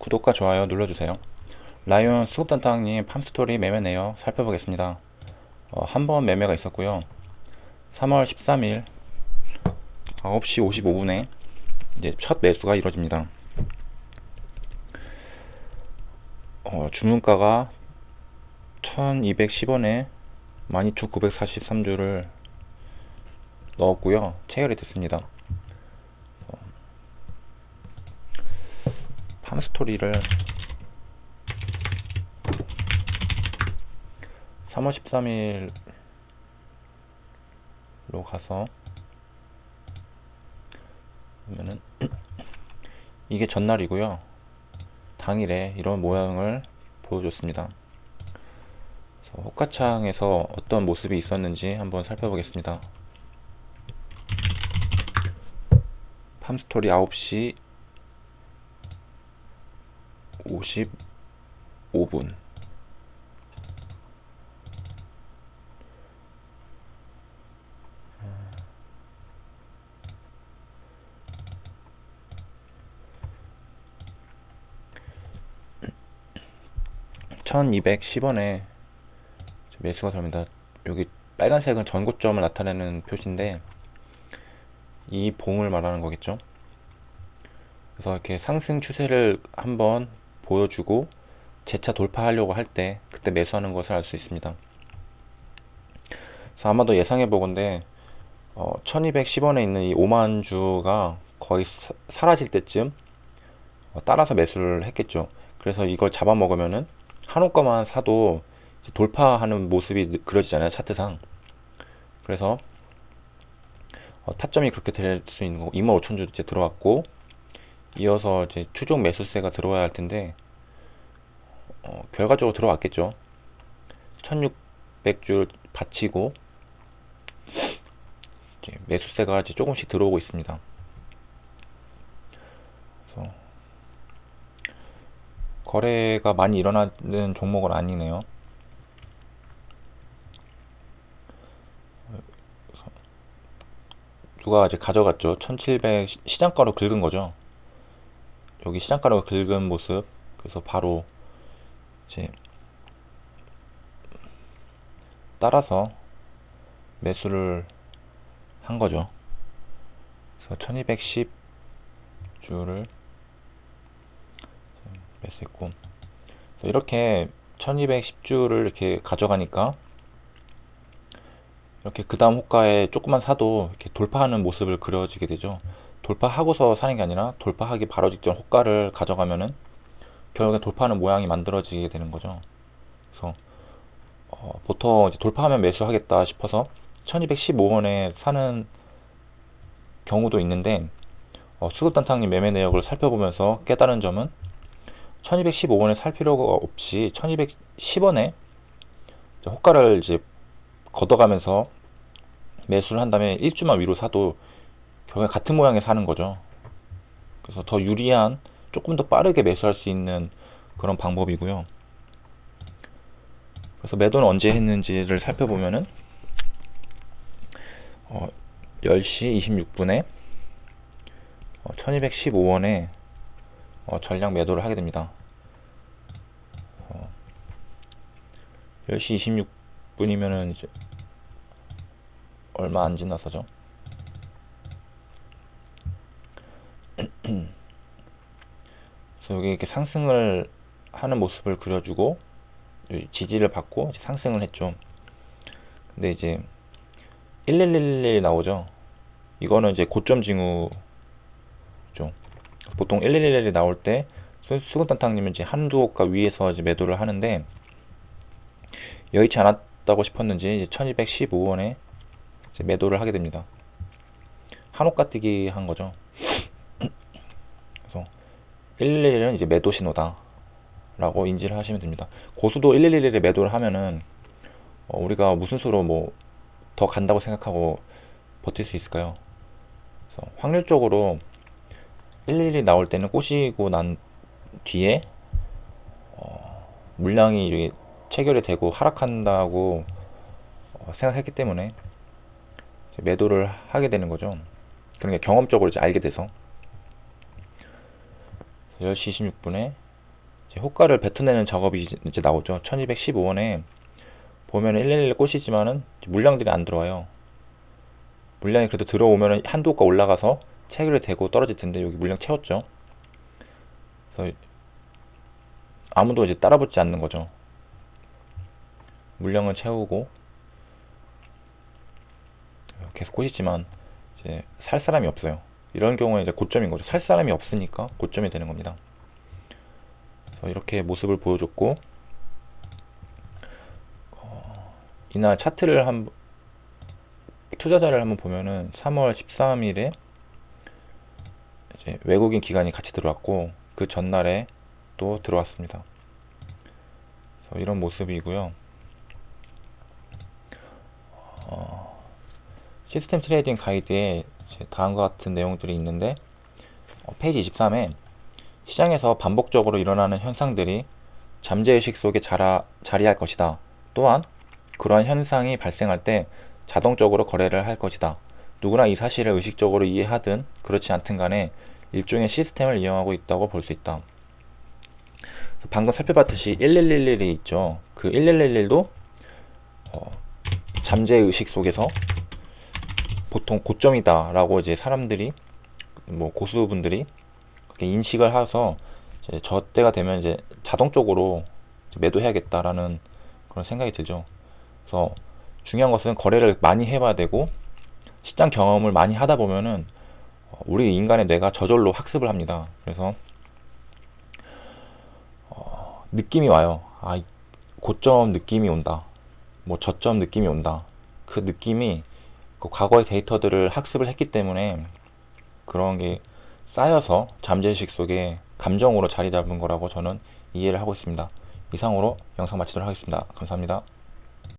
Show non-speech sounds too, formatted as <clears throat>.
구독과 좋아요 눌러주세요. 라이온 수급단탕님 팜스토리 매매 내역 살펴보겠습니다. 어, 한 번 매매가 있었고요. 3월 13일 9시 55분에 이제 첫 매수가 이루어집니다. 어, 주문가가 1210원에 12943주를 넣었고요. 체결이 됐습니다. 어, 팜스토리를 3월 13일로 가서 보면은 <clears throat> 이게 전날이고요. 당일에 이런 모양을 보여줬습니다. 호가창에서 어떤 모습이 있었는지 한번 살펴보겠습니다. 팜스토리 9시 55분. (1210원에) 매수가 들어옵니다. 여기 빨간색은 전고점을 나타내는 표시인데 이 봉을 말하는 거겠죠? 그래서 이렇게 상승 추세를 한번 보여주고 재차 돌파하려고 할 때 그때 매수하는 것을 알 수 있습니다. 그래서 아마도 예상해 보건데 어, 1210원에 있는 이 5만 주가 거의 사, 사라질 때쯤 어, 따라서 매수를 했겠죠. 그래서 이걸 잡아먹으면은 한호가만 사도 돌파하는 모습이 그려지잖아요 차트상. 그래서 어, 타점이 그렇게 될 수 있는 거고 25,000주 이제 들어왔고 이어서 이제 추종 매수세가 들어와야 할 텐데 어, 결과적으로 들어왔겠죠. 1600주 받치고 이제 매수세가 이제 조금씩 들어오고 있습니다. 그래서 거래가 많이 일어나는 종목은 아니네요. 누가 이제 가져갔죠. 1700 시장가로 긁은 거죠 여기 시장가로 긁은 모습. 그래서 바로 이제 따라서 매수를 한 거죠. 그래서 1210주를 매수했고. 이렇게 1210주를 이렇게 가져가니까 이렇게 그 다음 호가에 조금만 사도 이렇게 돌파하는 모습을 그려지게 되죠 돌파하고서 사는 게 아니라 돌파하기 바로 직전 호가를 가져가면은 결국에 돌파하는 모양이 만들어지게 되는 거죠. 그래서 어, 보통 돌파하면 매수하겠다 싶어서 1215원에 사는 경우도 있는데 어, 수급단탕님 매매 내역을 살펴보면서 깨달은 점은 1215원에 살 필요가 없이 1210원에 호가를 이제 걷어가면서 매수를 한 다음에 일주만 위로 사도 결국에 같은 모양에 사는 거죠. 그래서 더 유리한 조금 더 빠르게 매수할 수 있는 그런 방법이고요. 그래서 매도는 언제 했는지를 살펴보면은 어, 10시 26분에 어, 1215원에 어, 전량 매도를 하게 됩니다. 어, 10시 26분이면은 이제 얼마 안 지나서죠 그래서 여기 이렇게 상승을 하는 모습을 그려주고 지지를 받고 상승을 했죠. 근데 이제 1111 나오죠. 이거는 이제 고점 징후죠. 보통 1111이 나올 때 수근탄탕님은 이제 한두 호가 위에서 이제 매도를 하는데 여의치 않았다고 싶었는지 1215원에 매도를 하게 됩니다. 한호가 뛰기 한 거죠 111은 이제 매도 신호다 라고 인지를 하시면 됩니다. 고수도 111에 매도를 하면은 어, 우리가 무슨 수로 뭐 더 간다고 생각하고 버틸 수 있을까요? 그래서 확률적으로 111이 나올 때는 꼬시고 난 뒤에 어, 물량이 체결이 되고 하락한다고 어, 생각했기 때문에 매도를 하게 되는 거죠. 그러니까 경험적으로 이제 알게 돼서 10시 26분에 이제 호가를 뱉어내는 작업이 이제- 나오죠. 1215원에 보면 111 꽂히지만은 물량들이 안 들어와요. 물량이 그래도 들어오면은 한도 가 올라가서 체결이 되고 떨어질 텐데 여기 물량 채웠죠. 그래서 아무도 이제 따라붙지 않는 거죠. 물량은 채우고 계속 꽂있지만 이제 살 사람이 없어요. 이런 경우에 이제 고점인 거죠. 살 사람이 없으니까 고점이 되는 겁니다. 이렇게 모습을 보여줬고 어, 이날 차트를 한 투자자를 한번 보면은 3월 13일에 이제 외국인 기관이 같이 들어왔고 그 전날에 또 들어왔습니다. 이런 모습이고요. 어, 시스템 트레이딩 가이드에 다음과 같은 내용들이 있는데 어, 페이지 23에 시장에서 반복적으로 일어나는 현상들이 잠재의식 속에 자라, 자리할 것이다. 또한 그러한 현상이 발생할 때 자동적으로 거래를 할 것이다. 누구나 이 사실을 의식적으로 이해하든 그렇지 않든 간에 일종의 시스템을 이용하고 있다고 볼 수 있다. 방금 살펴봤듯이 1111이 있죠. 그 1111도 어, 잠재의식 속에서 보통 고점이다 라고 이제 사람들이 뭐 고수분들이 인식을 해서 저 때가 되면 이제 자동적으로 매도해야겠다라는 그런 생각이 들죠. 그래서 중요한 것은 거래를 많이 해봐야 되고 시장 경험을 많이 하다 보면은 어, 우리 인간의 뇌가 저절로 학습을 합니다. 그래서 어, 느낌이 와요. 아, 이 고점 느낌이 온다. 뭐 저점 느낌이 온다. 그 느낌이 그 과거의 데이터들을 학습을 했기 때문에 그런 게 쌓여서 잠재의식 속에 감정으로 자리 잡은 거라고 저는 이해를 하고 있습니다. 이상으로 영상 마치도록 하겠습니다. 감사합니다.